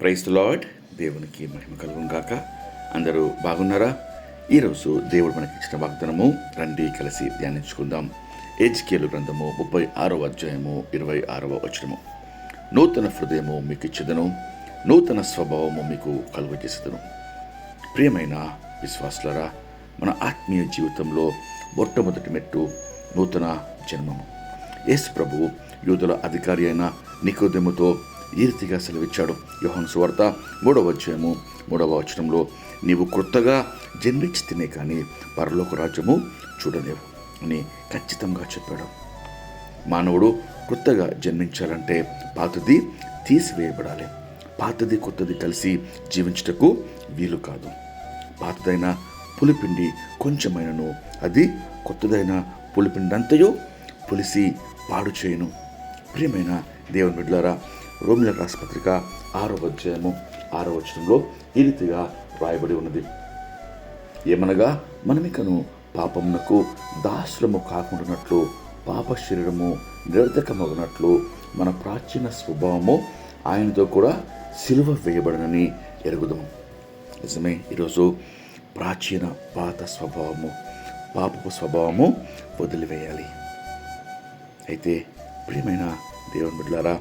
Price lord. దేవునికి మహిమ కలుగును గాక. అందరూ బాగున్నారా? ఈరోజు దేవుడు మనకి ఇచ్చిన వాగ్దానము రండి కలిసి ధ్యానించుకుందాం. ఏజ్కేలు గ్రంథము ముప్పై ఆరవ అధ్యాయము ఇరవై ఆరవ వచనము. నూతన హృదయము మీకు ఇచ్చేదను నూతన స్వభావము మీకు కలుగజేసేదను. ప్రియమైన విశ్వాసులరా మన ఆత్మీయ జీవితంలో మొట్టమొదటి మెట్టు నూతన జన్మము. యేసు ప్రభువు యూదుల అధికారి అయిన నికోదెముతో ఈ రీతిగా సెలవిచ్చాడు. యోహన్ సువార్త మూడవ అధ్యాయము మూడవ వచనంలో నీవు క్రొత్తగా జన్మించితేనే కానీ పరలోక రాజ్యము చూడలేవు అని ఖచ్చితంగా చెప్పాడు. మానవుడు కొత్తగా జన్మించాలంటే పాతది తీసివేయబడాలి. పాతది కొత్తది కలిసి జీవించుటకు వీలు కాదు. పాతదైన పులిపిండి కొంచెమైనను అది కొత్తదైన పులిపిండంతయో పులిసి పాడు చేయను ప్రియమైన దేవుని బిడ్డలారా రోమిల రాష్ట్రపత్రిక ఆరో అధ్యాయము ఆరో వచనంలో ఈ రీతిగా రాయబడి ఉన్నది. ఏమనగా మనమికను పాపమునకు దాసులము కాకుండానట్లు పాప శరీరము నిరర్ధకమగునట్లు మన ప్రాచీన స్వభావము ఆయనతో కూడా సిలువ వేయబడనని ఎరుగుదాం నిజమే ఈరోజు ప్రాచీన పాత స్వభావము పాపపు స్వభావము వదిలివేయాలి. అయితే ప్రియమైన దేవుని బిడ్డలారా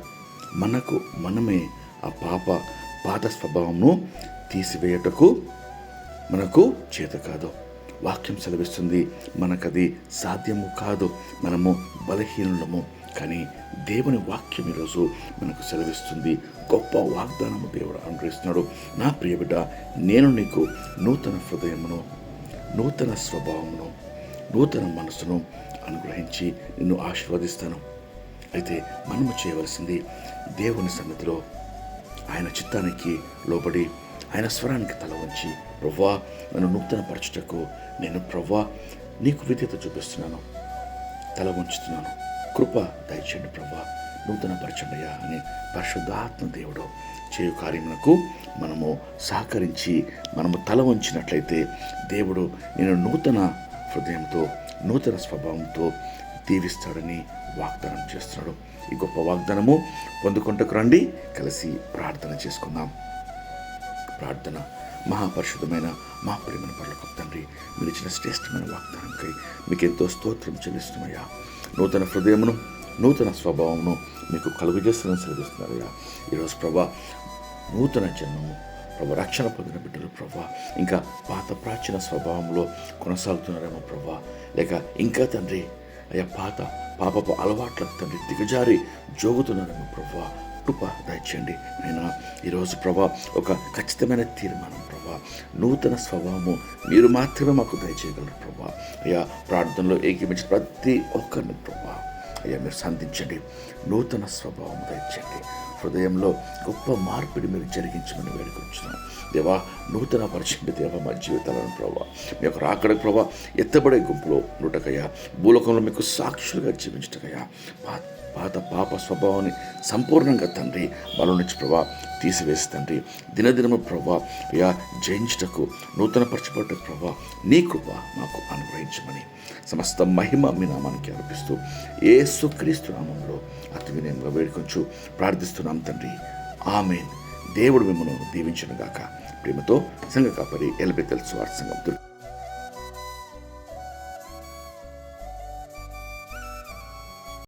మనకు మనమే ఆ పాప పాత స్వభావంను తీసివేయటకు మనకు చేత కాదు. వాక్యం సెలవిస్తుంది మనకది సాధ్యము కాదు మనము బలహీనులము. కానీ దేవుని వాక్యం ఈరోజు మనకు సెలవిస్తుంది గొప్ప వాగ్దానము దేవుడు అనుగ్రహిస్తున్నాడు. నా ప్రియ బిడ్డ నేను నీకు నూతన హృదయమును నూతన స్వభావమును నూతన మనసును అనుగ్రహించి నిన్ను ఆశీర్వదిస్తాను. అయితే మనము చేయవలసింది దేవుని సన్నిధిలో ఆయన చిత్తానికి లోబడి ఆయన స్వరానికి తల వంచి ప్రవ్వా నన్ను నూతన పరచుటకు నేను ప్రవ్వా నీకు విధేత చూపిస్తున్నాను తల వంచుతున్నాను. కృప దయచేయండి ప్రవ్వా నూతన పరచండియా అని పరిశుద్ధాత్మ దేవుడు చేయు కార్యములకు మనము సహకరించి మనము తల వంచినట్లయితే దేవుడు నేను నూతన హృదయంతో నూతన స్వభావంతో దీవిస్తాడని వాగ్దానం చేస్తున్నాడు. ఈ గొప్ప వాగ్దానము పొందుకుంటకు రండి. కలిసి ప్రార్థన చేసుకుందాం. ప్రార్థన. మహాపరిశుద్ధమైన మా ప్రేమను పర్లకు తండ్రి మీరు ఇచ్చిన శ్రేష్టమైన వాగ్దానంకై మీకు ఎంతో స్తోత్రం చెల్లిస్తున్నాయా నూతన హృదయమును నూతన స్వభావమును మీకు కలుగజేస్తున్న సెలవిస్తున్నారయ్యా. ఈరోజు ప్రభా నూతన జన్మము ప్రభు రక్షణ పొందిన బిడ్డలు ప్రభా ఇంకా పాత ప్రాచీన స్వభావంలో కొనసాగుతున్నారేమో ప్రభా. లేక ఇంకా తండ్రి అయ్యా పాత పాపపు అలవాట్లకు తండ్రి దిగజారి జోగుతున్నారేమో ప్రభా. కృప దయచేయండి అయినా ఈరోజు ప్రభా ఒక ఖచ్చితమైన తీర్మానం ప్రభా. నూతన స్వభావము మీరు మాత్రమే మాకు దయచేయగలరు ప్రభా. అయ్యా ప్రార్థనలో ఏకీమించిన ప్రతి ఒక్కరిని ప్రభా. అయ్యా మీరు సంధించండి. నూతన స్వభావం దయచేయండి. హృదయంలో గొప్ప మార్పిడి మీరు జరిగించమని వేడుకొచ్చున్నాను దేవా నూతన పరిచయం దేవా మా జీవితాలను ప్రభావ మీ యొక్క రాకడ ప్రభా ఎత్తబడే గుంపులో నుటకయ్యా భూలోకంలో మీకు సాక్షులుగా జీవించటకయ్యా. పాత పాత పాప స్వభావాన్ని సంపూర్ణంగా తండ్రి బలం నుంచి ప్రభా తీసివేసి తండ్రి దినదినము ప్రభా అయ్యా జయించుటకు నూతన పరచబడ్డ ప్రభా నీ కృప మాకు అనుగ్రహించమని సమస్త మహిమ మీ నామానికి అర్పిస్తూ ఏసుక్రీస్తు నామంలో అతి వినయంగా వేడుకొంచు ప్రార్థిస్తున్నాం. తండ్రి. ఆమె దేవుడు మిమ్మల్ని దీవించను గాక ప్రేమతో సంఘ కాపరి ఎల్బెతల్ స్వార్థ సంఘం